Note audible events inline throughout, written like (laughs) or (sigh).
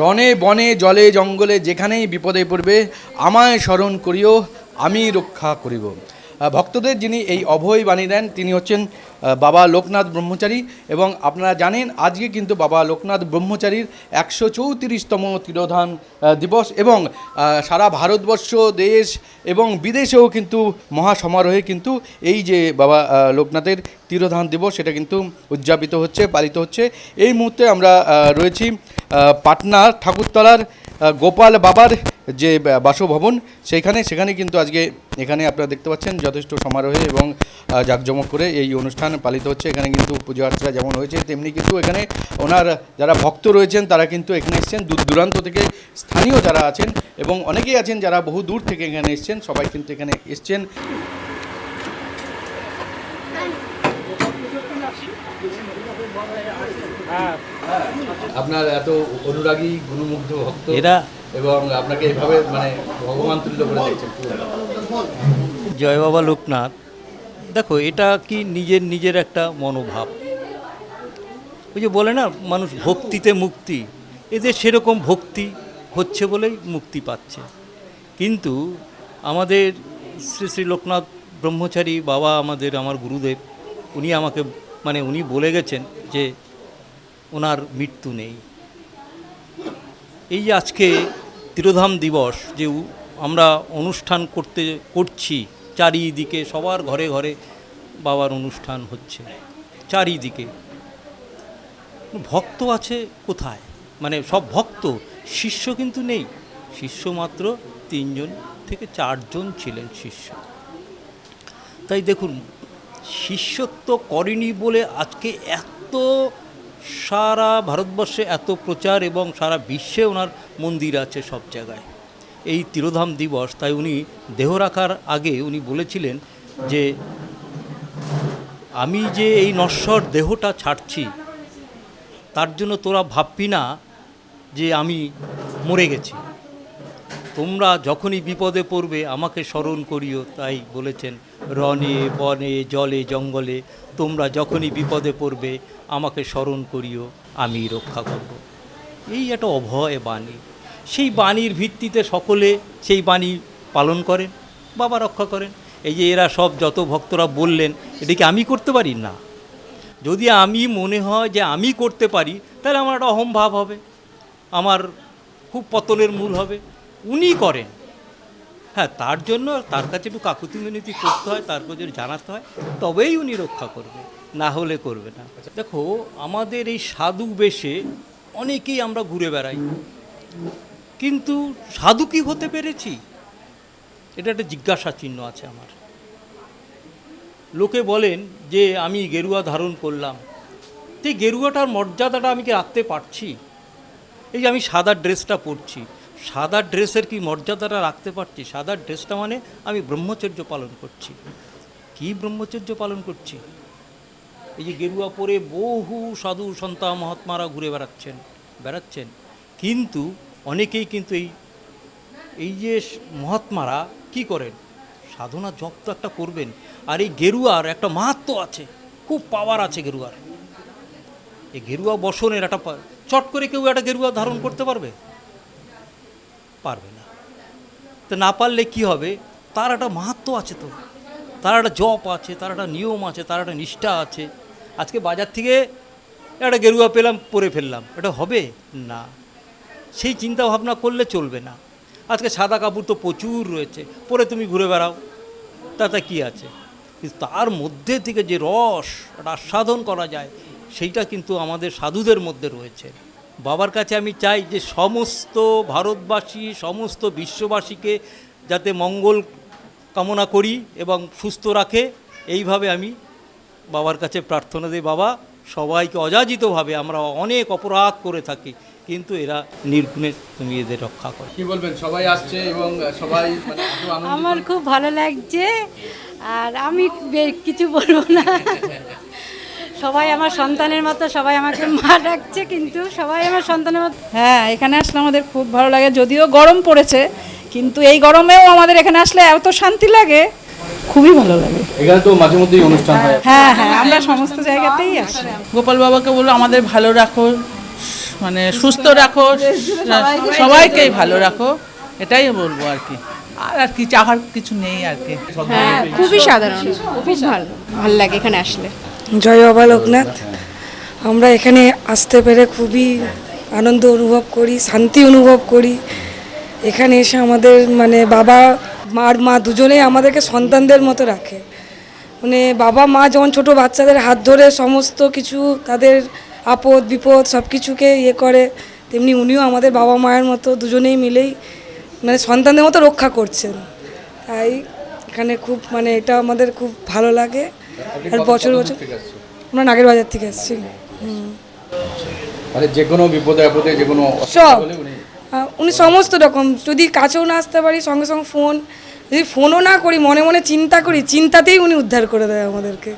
রণে, বনে, জলে, জঙ্গলে, যেখানেই বিপদে পড়বে, আমায় স্মরণ করিও, আমি রক্ষা করিব। ভক্তদের যিনি এই অভয় বাণী দেন, তিনি হচ্ছেন বাবা লোকনাথ ব্রহ্মচারী এবং আপনারা জানেন, আজকে কিন্তু বাবা লোকনাথ ব্রহ্মচারীর একশো চৌত্রিশতম তিরোধান দিবস এবং সারা ভারতবর্ষ, দেশ এবং বিদেশেও কিন্তু মহাসমারোহে কিন্তু এই যে বাবা লোকনাথের তিরোধান দিবস, সেটা কিন্তু উদযাপিত হচ্ছে, পালিত হচ্ছে। এই মুহূর্তে আমরা রয়েছি পাটনা ঠাকুরতলার গোপাল বাবার যে বাসভবন, সেইখানে, সেখানে কিন্তু আজকে এখানে আপনারা দেখতে পাচ্ছেন যথেষ্ট সমারোহে এবং জাঁকজমক করে এই অনুষ্ঠান পালিত হচ্ছে। এখানে কিন্তু পুজো আর্চা যেমন হয়েছে, তেমনি কিন্তু এখানে ওনার যারা ভক্ত রয়েছেন, তারা কিন্তু এখানে এসছেন। দূর দূরান্ত থেকে স্থানীয় যারা আছেন এবং অনেকেই আছেন যারা বহু দূর থেকে এখানে এসছেন, সবাই কিন্তু এখানে এসছেন। আপনার এত অনুরাগী গুণমুগ্ধ ভক্ত এরা এবং আপনাকে এইভাবে মানে ভগবান তুল্য করে দেখছেন জয় বাবা লোকনাথ। দেখো এটা কি নিজের নিজের একটা মনোভাব। ওই যে বলে না মানুষ ভক্তিতে মুক্তি। এদের সেরকম ভক্তি হচ্ছে বলেই মুক্তি পাচ্ছে। কিন্তু আমাদের শ্রী শ্রী লোকনাথ ব্রহ্মচারী বাবা আমাদের আমার গুরুদেব উনি আমাকে মানে উনি বলে গেছেন যে ওনার মৃত্যু নেই। এই আজকে তিরোধাম দিবস যে আমরা অনুষ্ঠান করতে করছি, চারিদিকে সবার ঘরে ঘরে বাবার অনুষ্ঠান হচ্ছে, চারিদিকে। ভক্ত আছে কোথায়? মানে সব ভক্ত, শিষ্য কিন্তু নেই। শিষ্য মাত্র তিনজন থেকে চারজন ছিলেন শিষ্য। তাই দেখুন শিষ্যত্ব করেনি বলে আজকে এত সারা ভারতবর্ষে এত প্রচার এবং সারা বিশ্বে ওনার মন্দির আছে সব জায়গায়। এই তিরোধাম দিবস, তাই উনি দেহ রাখার আগে উনি বলেছিলেন যে, আমি যে এই নশ্বর দেহটা ছাড়ছি, তার জন্য তোরা ভাববি না যে আমি মরে গেছি। তোমরা যখনই বিপদে পড়বে, আমাকে স্মরণ করিও, তাই বলেছেন রনে বনে, জলে, জঙ্গলে তোমরা যখনই বিপদে পড়বে, আমাকে স্মরণ করিও, আমি রক্ষা করব। এই একটা অভয় বাণী। সেই বাণীর ভিত্তিতে সকলে সেই বাণী পালন করেন, বাবা রক্ষা করেন। এই যে এরা সব যত ভক্তরা বললেন, এটা কি আমি করতে পারি? না। যদি আমি মনে হয় যে আমি করতে পারি, তাহলে আমার একটা অহংভাব হবে। আমার খুব পতনের মূল হবে। উনি করেন। হ্যাঁ তার জন্য তার কাছে একটু কাকুতি মিনতি করতে হয় তারপর যদি জানাতে হয় তবেই উনি রক্ষা করবে না হলে করবে না। দেখো আমাদের এই সাধু বেশে অনেকেই আমরা ঘুরে বেড়াই। কিন্তু সাধু কি হতে পেরেছি? এটা একটা জিজ্ঞাসা চিহ্ন আছে আমার। লোকে বলেন যে আমি গেরুয়া ধারণ করলাম। এই গেরুয়াটার মর্যাদাটা আমি কি রাখতে পারছি? এই যে আমি সাদা ড্রেসটা পরছি। সাদা ড্রেসের কি মর্যাদাটা রাখতে পারছি? সাদা ড্রেসটা মানে আমি ব্রহ্মচর্য পালন করছি। কি ব্রহ্মচর্য পালন করছি? এই যে গেরুয়া পরে বহু সাধু সন্তা মহাত্মারা ঘুরে বেড়াচ্ছেন বেড়াচ্ছেন। কিন্তু অনেকেই কিন্তু এই এই যে মহাত্মারা কি করেন? সাধনা জপ তো একটা করবেন। আর এই গেরুয়ার একটা মাহাত্ম আছে, খুব পাওয়ার আছে গেরুয়ার। এই গেরুয়া বসনের একটা চট করে কেউ একটা গেরুয়া ধারণ করতে পারবে? পারবে না। তো না পারলে কি হবে? তার একটা মাহাত্ম আছে তো। তার একটা জপ আছে, তার একটা নিয়ম আছে, তার একটা নিষ্ঠা আছে। আজকে বাজার থেকে একটা গেরুয়া পেলাম, পরে ফেললাম। এটা হবে? না। সেই চিন্তা ভাবনা করলে চলবে না। আজকে সাদা কাপড় তো প্রচুর রয়েছে। পরে তুমি ঘুরে বেড়াও। তাতে কি আছে? কিন্তু তার মধ্যে থেকে যে রস, একটা আস্বাদন করা যায়, সেইটা কিন্তু আমাদের সাধুদের মধ্যে রয়েছে। বাবার কাছে আমি চাই যে সমস্ত ভারতবাসী সমস্ত বিশ্ববাসীকে যাতে মঙ্গল কামনা করি এবং সুস্থ রাখে এইভাবে আমি বাবার কাছে প্রার্থনা দিই। বাবা সবাইকে অযাচিতভাবে আমরা অনেক অপরাধ করে থাকি কিন্তু এরা নির্গুণে তুমি এদের রক্ষা করো। কি বলবেন? সবাই আসছে এবং সবাই মানে। আমার খুব ভালো লাগছে আর আমি কিছু বলব না। (laughs) সবাই আমার সন্তানের মতো সবাই আমাকে মা ডাকছে কিন্তু সবাই আমার সন্তানের মতো। হ্যাঁ এখানে আসলে আমাদের খুব ভালো লাগে যদিও গরম পড়েছে কিন্তু এই গরমেও আমাদের এখানে আসলে এত শান্তি লাগে খুবই ভালো লাগে। এখানে তো মাঝে মধ্যেই অনুষ্ঠান হয়। হ্যাঁ হ্যাঁ আমরা সমস্ত জায়গাতেই আসি। গোপাল বাবাকে বলল আমাদের ভালো রাখো মানে সুস্থ রাখো সবাইকেই ভালো রাখো এটাই বলব আর কি। আর আর কি চাহার কিছু নেই আর কি। হ্যাঁ খুবই সাধারণ খুব ভালো ভালো লাগে এখানে আসলে। জয় বাবা লোকনাথ। আমরা এখানে আসতে পেরে খুবই আনন্দ অনুভব করি, শান্তি অনুভব করি। এখানে এসে আমাদের মানে বাবা মার মা দুজনেই আমাদেরকে সন্তানদের মতো রাখে। মানে বাবা, মা যেমন ছোট, বাচ্চাদের হাত ধরে সমস্ত কিছু তাদের আপদ, বিপদ সব কিছুকে ইয়ে করে, তেমনি উনিও আমাদের বাবা মায়ের মতো দুজনেই মিলেই মানে সন্তানদের মতো রক্ষা করছেন। তাই এখানে খুব মানে এটা আমাদের খুব ভালো লাগে। আর বছর বছর আমরা নাগের বাজার থেকে এসেছি হুম। মানে যে কোনো বিপদে আপদে যে কোনো সব। উনি উনি সমস্ত রকম। যদি কাছেও না আসতে পারি সঙ্গে সঙ্গে ফোন। যদি ফোনও না করি মনে মনে চিন্তা করি চিন্তাতেই উনি উদ্ধার করে দেয় আমাদেরকে।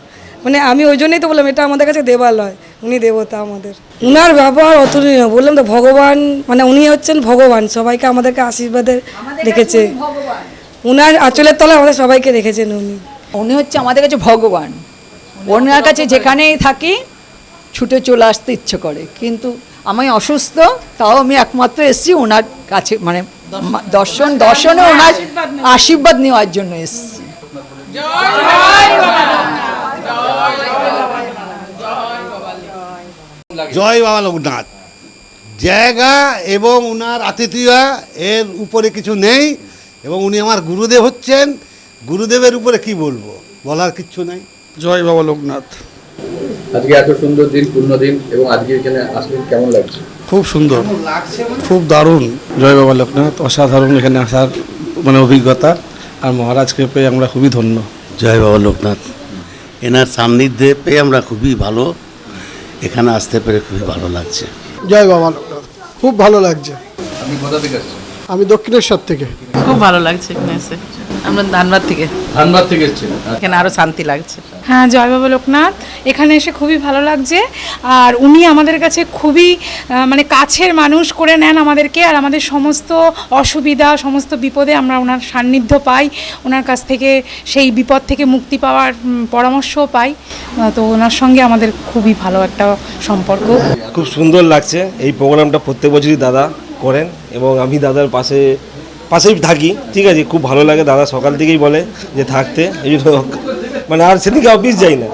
মানে আমি ওই জন্যই তো বললাম এটা আমাদের কাছে দেবালয় উনি দেবতা আমাদের। উনার ব্যবহার অতুলনীয়। বললাম তো ভগবান মানে উনি হচ্ছেন ভগবান। সবাইকে আমাদেরকে আশীর্বাদে রেখেছে। উনার আঁচলের তলায় আমাদের সবাইকে রেখেছেন উনি। উনি হচ্ছে আমাদের কাছে ভগবান। ওনার কাছে যেখানেই থাকি ছুটে চলে আসতে ইচ্ছে করে। কিন্তু আমি অসুস্থ তাও আমি একমাত্র এসেছি ওনার কাছে মানে দর্শন দর্শনে ওনার আশীর্বাদ নেওয়ার জন্য এসেছি। জয় বাবা লোকনাথ। জায়গা এবং উনার আতিথিয়া এর উপরে কিছু নেই এবং উনি আমার গুরুদেব হচ্ছেন। গুরুদেবের উপরে কি বলব? বলার কিচ্ছু নেই। জয় বাবা লোকনাথ। আজকে এত সুন্দর দিন পূর্ণ দিন এবং আজকে এখানে আসলে কেমন লাগছে? খুব সুন্দর খুব দারুণ। জয় বাবা লোকনাথ অসাধারণ এখানে আসার মানে অভিজ্ঞতা। আর মহারাজকে পেয়ে আমরা খুবই ধন্য। জয় বাবা লোকনাথ। এনার সান্নিধ্যে পেয়ে আমরা খুবই ভালো। এখানে আসতে পেরে খুবই ভালো লাগছে। জয় বাবা লোকনাথ। খুব ভালো লাগছে। আপনি কোথা থেকে আমি দক্ষিণেশ্বর থেকে। খুব ভালো লাগছে এখানে এসে। আমরা ধানবাদ থেকে। ধানবাদ থেকে এসেছেন এখানে আরও শান্তি লাগছে। হ্যাঁ জয় বাবা লোকনাথ। এখানে এসে খুবই ভালো লাগছে। আর উনি আমাদের কাছে খুবই মানে কাছের মানুষ করে নেন আমাদেরকে। আর আমাদের সমস্ত অসুবিধা সমস্ত বিপদে আমরা ওনার সান্নিধ্য পাই। ওনার কাছ থেকে সেই বিপদ থেকে মুক্তি পাওয়ার পরামর্শও পাই। তো ওনার সঙ্গে আমাদের খুবই ভালো একটা সম্পর্ক। খুব সুন্দর লাগছে। এই প্রোগ্রামটা প্রত্যেক বছরই দাদা করেন এবং আমি দাদার পাশে পাশেই থাকি ঠিক আছে খুব ভালো লাগে দাদা সকাল থেকেই বলে যে থাকতে এই জন্য মানে আর সেদিকে অফিস যাই না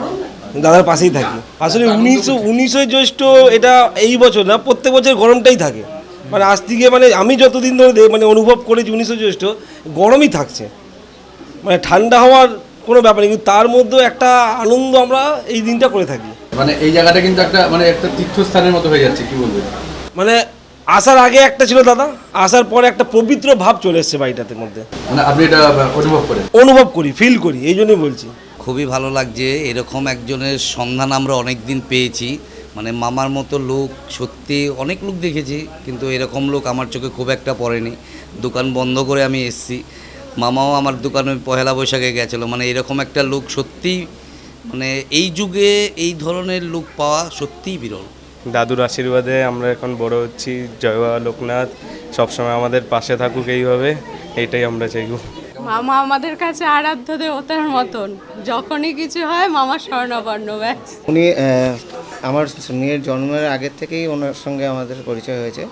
দাদার পাশেই থাকি। আসলে উনিশশো উনিশশো জ্যৈষ্ঠ এটা এই বছর না প্রত্যেক বছর গরমটাই থাকে। মানে আজ থেকে মানে আমি যতদিন ধরে দে- মানে অনুভব করেছি উনিশশো জ্যৈষ্ঠ গরমই থাকছে। মানে ঠান্ডা হওয়ার কোনো ব্যাপার নেই কিন্তু তার মধ্যেও একটা আনন্দ আমরা এই দিনটা করে থাকি। মানে এই জায়গাটা কিন্তু একটা মানে একটা তীর্থস্থানের মতো হয়ে যাচ্ছে কি বলবেন? মানে আসার আগে একটা ছিল দাদা আসার পরে একটা পবিত্র ভাব চলে এসছে বাড়িটাতে মধ্যে। মানে আপনি এটা অনুভব করেন? অনুভব করি ফিল করি এই জন্যই বলছি। খুবই ভালো লাগছে এরকম একজনের সন্ধান আমরা অনেক দিন পেয়েছি। মানে মামার মতো লোক সত্যি অনেক লোক দেখেছি কিন্তু এরকম লোক আমার চোখে খুব একটা পড়েনি। দোকান বন্ধ করে আমি এসেছি। মামাও আমার দোকানে পহেলা বৈশাখে গেছিল মানে এরকম একটা লোক সত্যিই মানে এই যুগে এই ধরনের লোক পাওয়া সত্যিই বিরল। দাদুর আশীর্বাদে আমরা এখন বড় হচ্ছি। জয় বাবা লোকনাথ। সবসময় আমাদের পাশে থাকুক এইভাবে। এটাই আমরা চাইব। মামা আমাদের কাছে আরাধ্য দেবতার মতন। যখনই কিছু হয় মামা স্বর্ণবর্ণ ব্যাস। উনি আমার মেয়ের জন্মের আগের থেকেই ওনার সঙ্গে আমাদের পরিচয় হয়েছে।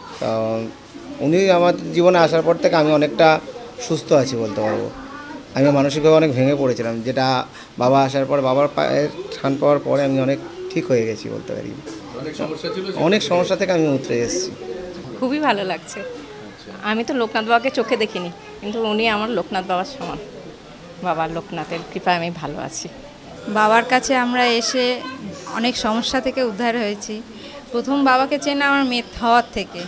উনি আমার জীবনে আসার পর থেকে আমি অনেকটা সুস্থ আছি বলতে পারব। আমি মানসিকভাবে অনেক ভেঙে পড়েছিলাম। যেটা বাবা আসার পর বাবার পায়ের ঠান পাওয়ার পরে আমি অনেক ঠিক হয়ে গেছি বলতে পারি। অনেক সমস্যা ছিল অনেক সমস্যা থেকে আমি উতরে এসেছি। খুবই ভালো লাগছে। আমি তো লোকনাথ বাবাকে চোখে দেখিনি কিন্তু উনি আমার লোকনাথ বাবার সমান। বাবা লোকনাথের কৃপায় আমি ভালো আছি। বাবার কাছে আমরা এসে অনেক সমস্যা থেকে উদ্ধার হয়েছি। প্রথম বাবাকে চেনা আমার মেয়ে হওয়ার থেকে।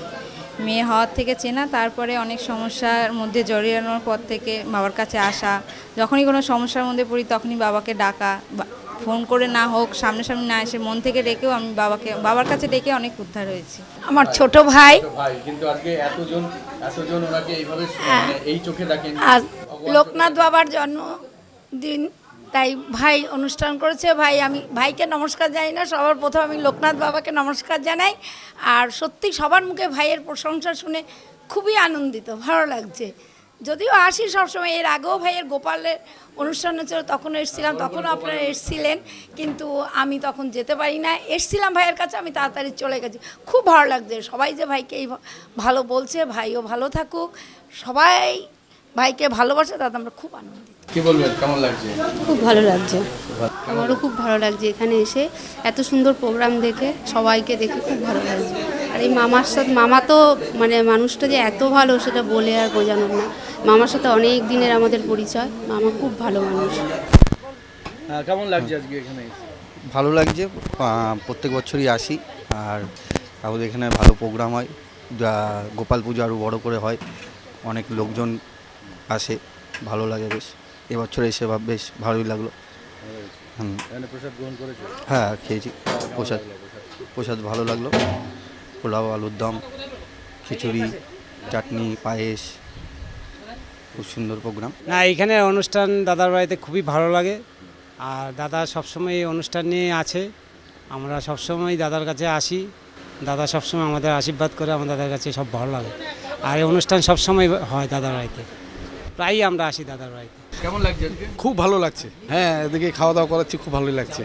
মেয়ে হওয়ার থেকে চেনা তারপরে অনেক সমস্যার মধ্যে জড়িয়ানোর পর থেকে বাবার কাছে আসা। যখনই কোনো সমস্যার মধ্যে পড়ি তখনই বাবাকে ডাকা বা- ফোন করে না হোক সামনাসামনি না এসে মন থেকে ডেকেও আমি বাবাকে বাবার কাছে ডেকে অনেক উদ্ধার হয়েছি। আমার ছোট ভাই। ভাই কিন্তু আজকে এতজন এতজন ওনাকে এইভাবে মানে এই চোখে দেখেন। আর লোকনাথ বাবার জন্মদিন তাই ভাই অনুষ্ঠান করেছে। ভাই আমি ভাইকে নমস্কার জানাই না সবার প্রথম আমি লোকনাথ বাবাকে নমস্কার জানাই। আর সত্যি সবার মুখে ভাইয়ের প্রশংসা শুনে খুবই আনন্দিত ভালো লাগছে। যদিও আসি সবসময় এর আগেও ভাইয়ের গোপালের অনুষ্ঠান হচ্ছিল তখন এসেছিলাম তখনও আপনারা এসেছিলেন কিন্তু আমি তখন যেতে পারি না। এসেছিলাম ভাইয়ের কাছে আমি তাড়াতাড়ি চলে গেছি। খুব ভালো লাগছে সবাই যে ভাইকে এই ভালো বলছে ভাইও ভালো থাকুক সবাই ভাইকে ভালোবাসে তাতে আমরা খুব আনন্দিত। কি বলবেন কেমন লাগছে? খুব ভালো লাগছে। আমারও খুব ভালো লাগছে এখানে এসে এত সুন্দর প্রোগ্রাম দেখে সবাইকে দেখে খুব ভালো লাগছে। আর এই মামার সাথে মামা তো মানে মানুষটা যে এত ভালো সেটা বলে আর বোঝানোর না। মামার সাথে অনেক দিনের আমাদের পরিচয় মামা খুব ভালো মানুষ। কেমন লাগছে আজকে এখানে? ভালো লাগছে প্রত্যেক বছরই আসি আর আমাদের এখানে ভালো প্রোগ্রাম হয়। যা- গোপাল পুজো আরও বড় করে হয় অনেক লোকজন আসে ভালো লাগে বেশ। এবছর এসে ভাব বেশ ভালোই লাগল। হুম। এখানে প্রসাদ গ্রহণ করেছ? হ্যাঁ খেয়েছি। প্রসাদ প্রসাদ ভালো লাগল। পোলাও আলুর দম খিচুড়ি চাটনি পায়েস খুব সুন্দর প্রোগ্রাম। না এখানে অনুষ্ঠান দাদার বাড়িতে খুবই ভালো লাগে। আর দাদা সবসময় এই অনুষ্ঠান নিয়ে আছে। আমরা সবসময় দাদার কাছে আসি। দাদা সবসময় আমাদের আশীর্বাদ করে আমার দাদার কাছে সব ভালো লাগে। আর এই অনুষ্ঠান সবসময় হয় দাদার বাড়িতে। প্রায়ই আমরা আসি দাদার বাড়িতে। কেমন লাগছে খুব ভালো লাগছে। হ্যাঁ এদিকে খাওয়া দাওয়া করাচ্ছি খুব ভালোই লাগছে।